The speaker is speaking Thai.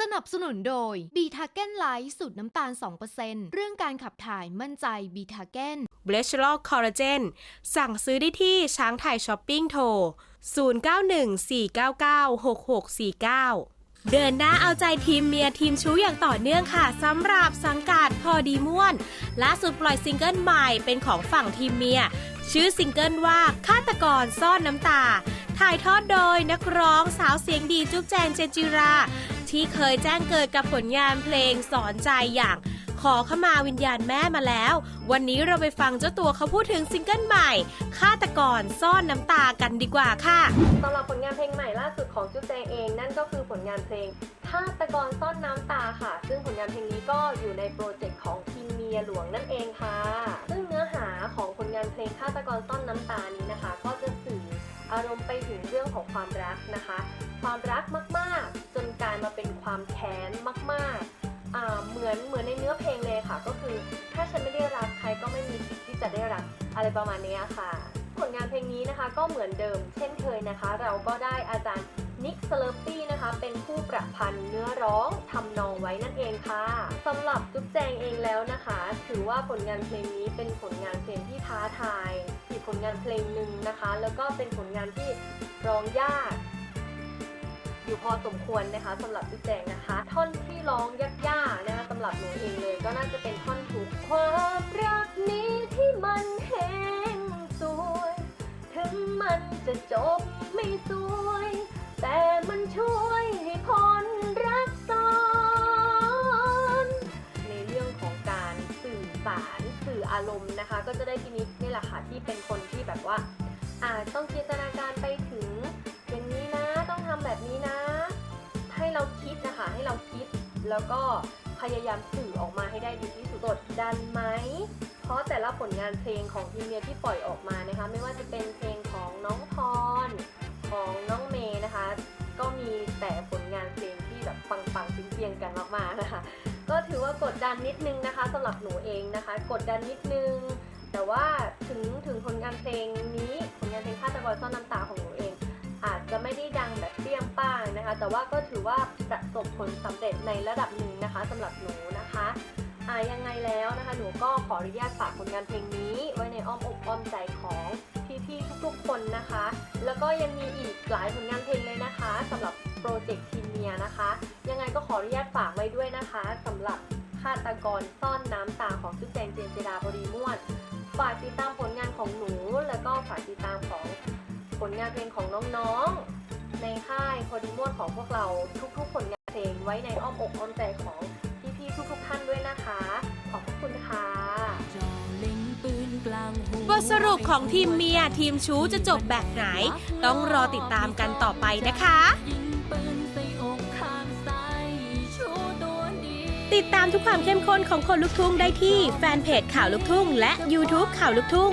สนับสนุนโดยบีทาเก้นไลท์สูตรน้ำตาล 2%เรื่องการขับถ่ายมั่นใจบีทาเก้น b l e c h e r o l Collagen สั่งซื้อได้ที่ช้างไทยช้อปปิ้งโทร 0914996649เดินหน้าเอาใจทีมเมียทีมชู้อย่างต่อเนื่องค่ะสำหรับสังกัดพอดีม่วนล่าสุดปล่อยซิงเกิลใหม่เป็นของฝั่งทีมเมีย ชื่อซิงเกิลว่าฆาตกรซ่อนน้ำตา ถ่ายทอดโดยนักร้องสาวเสียงดีจุ๊บแจงเจนจิรา ที่เคยแจ้งเกิดกับผลงานเพลงสอนใจอย่างขอขมาวิญญาณแม่มาแล้ว วันนี้เราไปฟังเจ้าตัวเขาพูดถึงซิงเกิลใหม่ฆาตกรซ่อนน้ำตากันดีกว่าค่ะสำหรับผลงานเพลงใหม่ล่าสุดของจุ๊บแจงเองนั่นก็คือผลงานเพลงฆาตกรซ่อนน้ำตาค่ะ ซึ่งผลงานเพลงนี้ก็อยู่ในโปรเจกต์ของทีมเมียหลวงนั่นเองค่ะ ซึ่งเนื้อหาของผลงานเพลงฆาตกรซ่อนน้ำตานี้นะคะ ก็จะสื่ออารมณ์ไปถึงเรื่องของความรักนะคะ ความรักมากๆจนก มาเป็นความแค้นมากๆ เหมือนเหมือนในเนื้อเพลงเลยค่ะ ก็คือถ้าฉันไม่ได้รักใครก็ไม่มีสิทธิ์ที่จะได้รักอะไรประมาณนี้ค่ะ ผลงานเพลงนี้นะคะก็เหมือนเดิม เช่นเคยนะคะ เราก็ได้อาจารย์นิกสเลอร์ปี้นะคะ เป็นผู้ประพันธ์เนื้อร้องทำนองไว้นั่นเองค่ะสำหรับจุ๊บแจงเองแล้วนะคะ ถือว่าผลงานเพลงนี้เป็นผลงานเพลงที่ท้าทายอีกผลงานเพลงหนึ่งนะคะ แล้วก็เป็นผลงานที่ร้องยาก อยู่พอสมควรนะคะสำหรับจุ๊บแจงนะคะ ท่อนที่ร้องยากๆนะคะสำหรับหนูเองเลย ก็น่าจะเป็นท่อนทุกความรักนี้ที่มันแห้งสวย ถึงมันจะจบไม่สวย แต่มันช่วยให้คนรักซ้อนในเรื่องของการสื่อสารสื่ออารมณ์นะคะ ก็จะได้พินิจนี่แหละค่ะที่เป็นคนที่แบบว่าอาจต้องจินตนาการไปถึงอย่างนี้นะ ต้องทำแบบนี้นะ เราคิดนะคะ ให้เราคิด แล้วก็พยายามสื่อออกมาให้ได้ดีที่สุดกดดันไหม เพราะแต่ละผลงานเพลงของทีมเมียที่ปล่อยออกมานะคะ ไม่ว่าจะเป็นเพลงของน้องพร ของน้องเมย์นะคะ ก็มีแต่ผลงานเพลงที่แบบปังๆเปียงๆกันมากๆนะคะ ก็ถือว่ากดดันนิดนึงนะคะสำหรับหนูเองนะคะ กดดันนิดนึง แต่ว่าถึงถึงผลงานเพลงนี้ผลงานเพลงฆาตกรซ่อนน้ำตาของหนูเอง อาจจะไม่ได้ดังแบบ นะคะ แต่ว่าก็ถือว่าประสบผลสำเร็จในระดับหนึ่งนะคะสำหรับหนูนะคะอ่ายังไงแล้วนะคะ หนูก็ขออนุญาตฝากผลงานเพลงนี้ ไว้ในอ้อมอกอ้อมใจของพี่ๆทุกๆคนนะคะ แล้วก็ยังมีอีกหลายผลงานเพลงเลยนะคะสำหรับโปรเจกต์ทีเมียนะคะ ยังไงก็ขออนุญาตฝากไว้ด้วยนะคะสำหรับฆาตกรซ่อนน้ำตาของจุ๊บแจงเจนเจดาบดีม่วนฝากติดตามผลงานของหนู แล้วก็ฝากติดตามของผลงานเพลงของน้องๆ ในค่ายพอดีมวนของพวกเราทุกๆผลงานเพลงไว้ในอ้อมอกอ้อมใจของพี่ๆทุกๆท่านด้วยนะคะ ขอบพระคุณค่ะบทสรุปของทีมเมียทีมชู้จะจบแบบไหน ต้องรอติดตามกันต่อไปนะคะติดตามทุกความเข้มข้นของคนลุกทุ่งได้ที่แฟนเพจข่าวลุกทุ่ง และ YouTube ข่าวลุกทุ่ง